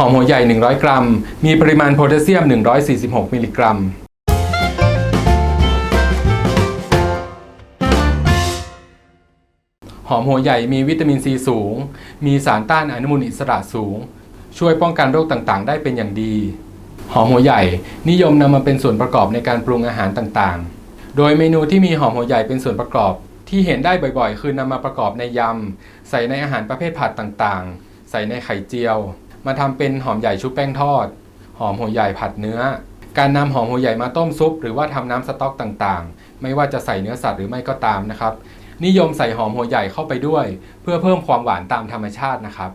หอมหัวใหญ่ 100 กรัม มีปริมาณโพแทสเซียม 146 มิลลิกรัมหอมหัวใหญ่มีวิตามินซีสูง มีสารต้านอนุมูลอิสระสูง ช่วยป้องกันโรคต่างๆ ได้เป็นอย่างดี หอมหัวใหญ่นิยมนำมาเป็นส่วนประกอบในการปรุงอาหารต่างๆ โดยเมนูที่มีหอมหัวใหญ่เป็นส่วนประกอบ ที่เห็นได้บ่อยๆ คือนำมาประกอบในยำ ใส่ในอาหารประเภทผัดต่างๆ ใส่ในไข่เจียว มาทำเป็นหอมใหญ่ชุบแป้งทอด หอมหัวใหญ่ผัดเนื้อ การนำหอมหัวใหญ่มาต้มซุป หรือว่าทำน้ำสต๊อกต่างๆ ไม่ว่าจะใส่เนื้อสัตว์หรือไม่ก็ตามนะครับ นิยมใส่หอมหัวใหญ่เข้าไปด้วย เพื่อเพิ่มความหวานตามธรรมชาตินะครับ